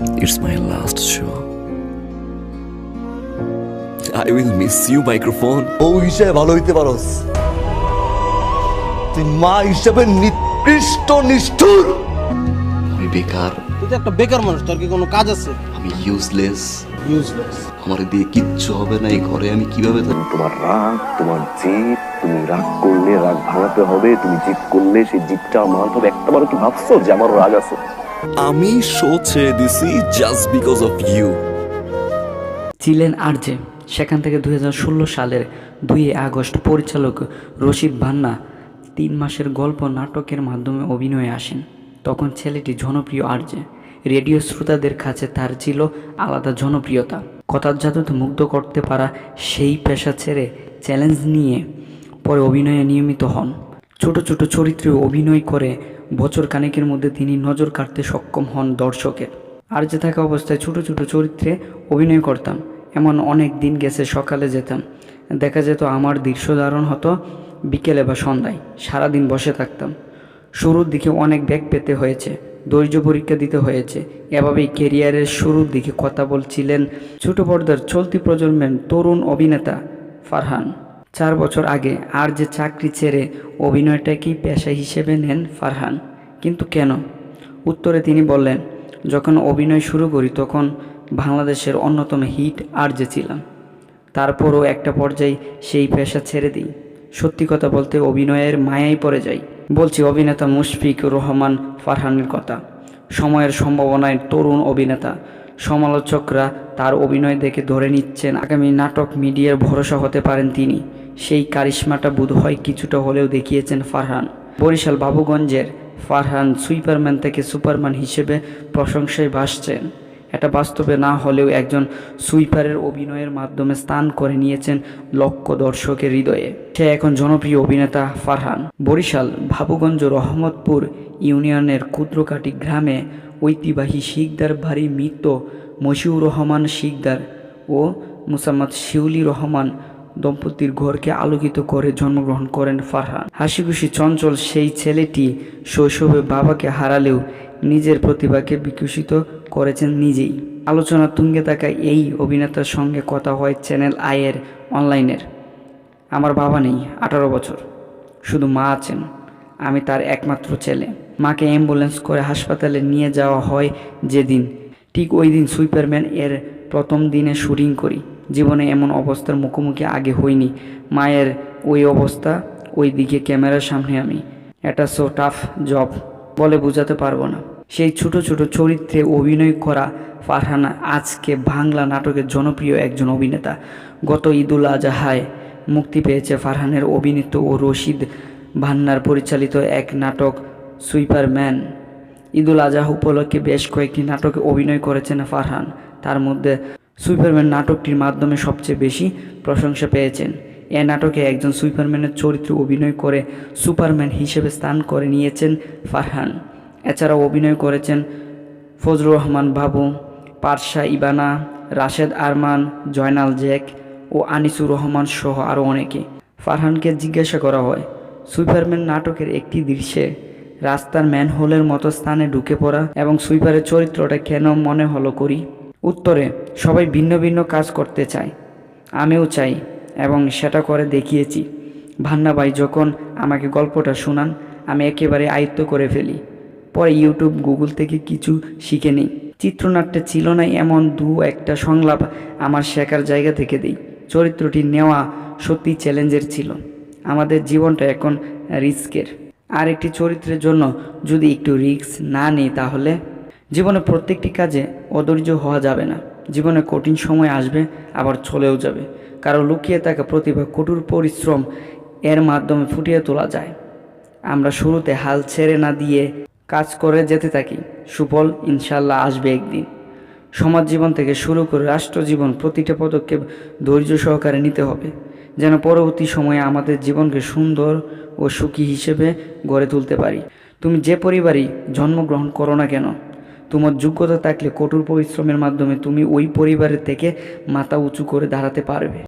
It's my last show. I will miss you, microphone. ও হিসেবে ভালো হইতে পারস। তুই মা হিসেবে নিকৃষ্ট নিষ্ঠুর। আমি বেকার। তুই তো একটা বেকার মানুষ তোর কি কোনো কাজ আছে? আমি ইউজলেস ইউজলেস আমার দিয়ে কিচ্ছু হবে না এই ঘরে আমি কীভাবে থাকব? তোমার রাগ তোমার জিদ তুমি রাগ করলে রাগ ভাঙাতে হবে তুমি জিদ করলে সেই জিদটা আমার হবে। একটাবার কি ভাবছ যে আমার রাগ আছে? আমি শো ছেড়ে দিছি জাস্ট বিকজ অফ ইউ ছিলেন আরজে সেখান থেকে দু হাজার ষোলো সালের দুই আগস্ট পরিচালক রশিদ ভান্না তিন মাসের গল্প নাটকের মাধ্যমে অভিনয়ে আসেন। তখন ছেলেটি জনপ্রিয় আরজে রেডিও শ্রোতাদের কাছে তার ছিল আলাদা জনপ্রিয়তা। কথার জাদুতে মুগ্ধ করতে পারা সেই পেশা ছেড়ে চ্যালেঞ্জ নিয়ে পরে অভিনয়ে নিয়মিত হন। ছোট ছোট চরিত্রে অভিনয় করে। বছর কানেকের মধ্যে তিনি নজর কাটতে সক্ষম হন দর্শকের। আর যে থাকা অবস্থায় ছোট ছোট চরিত্রে অভিনয় করতাম, এমন অনেক দিন গেছে সকালে যেতাম। দেখা যেত আমার দৃশ্য ধারণ হতো বিকেলে বা সন্ধ্যায়, সারাদিন বসে থাকতাম। শুরুর দিকে অনেক ব্যাগ পেতে হয়েছে, ধৈর্য পরীক্ষা দিতে হয়েছে। এভাবেই কেরিয়ারের শুরুর দিকে কথা বলছিলেন ছোট পর্দার চলতি প্রজন্মের তরুণ অভিনেতা ফারহান। চার বছর আগে আর যে চাকরি ছেড়ে অভিনয়টাকেই পেশা হিসেবে নেন ফারহান? কিন্তু কেন? উত্তরে তিনি বললেন, যখন অভিনয় শুরু করি তখন বাংলাদেশের অন্যতম হিট আর যে ছিলাম। তারপরও একটা পর্যায়ে সেই পেশা ছেড়ে দিই। সত্যি কথা বলতে অভিনয়ের মায়াই পড়ে যাই। বলছি অভিনেতা মুশফিক রহমান ফারহানের কথা। সময়ের সম্ভাবনায় তরুণ অভিনেতা সমালোচকরা তার অভিনয় দেখে ধরে নিচ্ছেন আগামী নাটক মিডিয়ার ভরসা হতে পারেন তিনি। সেই কারিশ্মাটা বোধহয় কিছুটা হলেও দেখিয়েছেন ফারহান। বরিশাল বাবুগঞ্জের ফারহান সুইপারম্যান থেকে সুপারম্যান হিসেবে প্রশংসায় ভাসছেন। এটা বাস্তবে না হলেও একজন সুইপারের অভিনয়ের মাধ্যমে স্থান করে নিয়েছেন লক্ষ দর্শকের হৃদয়ে। সে এখন জনপ্রিয় অভিনেতা ফারহান। বরিশাল ভাবুগঞ্জ রহমতপুর ইউনিয়নের ক্ষুদ্রকাটি গ্রামে ঐতিবাহী শিকদার বাড়ি মৃত মশিউর রহমান শিকদার ও মুসাম্মদ শিউলি রহমান দম্পতির ঘরকে আলোকিত করে জন্মগ্রহণ করেন ফারহান। হাসিখুশি চঞ্চল সেই ছেলেটি শৈশবে বাবাকে হারালেও নিজের প্রতিভাকে বিকশিত করেছেন নিজেই। আলোচনা তুঙ্গে থাকা এই অভিনেতার সঙ্গে কথা হয় চ্যানেল আয়ের অনলাইনের। আমার বাবা নেই, আঠারো বছর। শুধু মা আছেন, আমি তার একমাত্র ছেলে। মাকে অ্যাম্বুলেন্স করে হাসপাতালে নিয়ে যাওয়া হয় যেদিন ঠিক ওই দিন সুইপারম্যান এর প্রথম দিনে শুটিং করি। জীবনে এমন অবস্থার মুখোমুখি আগে হইনি। মায়ের ওই অবস্থা, ওই দিকে ক্যামেরার সামনে আমি। এটা সো টাফ জব বলে বোঝাতে পারব না। সেই ছোট ছোট চরিত্রে অভিনয় করা ফারহানা আজকে বাংলা নাটকের জনপ্রিয় একজন অভিনেতা। গত ঈদুল আজহায় মুক্তি পেয়েছে ফারহানের অভিনীত ও রশিদ ভান্নার পরিচালিত এক নাটক, সুইপারম্যান। ঈদুল আজহা উপলক্ষে বেশ কয়েকটি নাটকে অভিনয় করেছেন ফারহান। তার মধ্যে সুইপারম্যান নাটকটির মাধ্যমে সবচেয়ে বেশি প্রশংসা পেয়েছেন। এ নাটকে একজন সুইপারম্যানের চরিত্রে অভিনয় করে সুপারম্যান হিসেবে স্থান করে নিয়েছেন ফারহান। এছাড়াও অভিনয় করেছেন ফজলুর রহমান বাবু, পারশা ইবানা, রাশেদ আরমান, জয়নাল জেক ও আনিসুর রহমান সহ আরও অনেকে। ফারহানকে জিজ্ঞাসা করা হয় সুইপারম্যান নাটকের একটি দৃশ্যে রাস্তার ম্যানহোলের মতো স্থানে ঢুকে পড়া এবং সুইপারের চরিত্রটা কেন মনে হলো করি? উত্তরে, সবাই ভিন্ন ভিন্ন কাজ করতে চায়। আমিও চাই এবং সেটা করে দেখিয়েছি। ভান্না ভাই, যখন আমাকে গল্পটা শোনান, আমি একেবারে আয়ত্ত করে ফেলি। পরে ইউটিউব, গুগল থেকে কিছু শিখে নিই। চিত্রনাট্যে ছিল না এমন দু একটা সংলাপ আমার শেখার জায়গা থেকে দিই। চরিত্রটি নেওয়া সত্যি চ্যালেঞ্জের ছিল। আমাদের জীবনটা এখন রিস্কের। আর একটি চরিত্রের জন্য যদি একটু রিস্ক না নিই তাহলে? জীবনে প্রত্যেকটি কাজে অধৈর্য হওয়া যাবে না। জীবনে কঠিন সময় আসবে, আবার চলেও যাবে। কারও লুকিয়ে থাকা প্রতিভা, কঠোর পরিশ্রম এর মাধ্যমে ফুটিয়ে তোলা যায়। আমরা শুরুতে হাল ছেড়ে না দিয়ে কাজ করে যেতে থাকি। সুফল ইনশাল্লাহ আসবে একদিন। সমাজ জীবন থেকে শুরু করে রাষ্ট্র জীবন প্রতিটা পদক্ষেপ ধৈর্য সহকারে নিতে হবে। যেন পরবর্তী সময়ে আমাদের জীবনকে সুন্দর ও সুখী হিসেবে গড়ে তুলতে পারি। তুমি যে পরিবারই জন্মগ্রহণ করো না কেন, তোমার যোগ্যতা থাকলে কঠোর পরিশ্রমের মাধ্যমে তুমি ওই পরিবারের থেকে মাথা উঁচু করে দাঁড়াতে পারবে।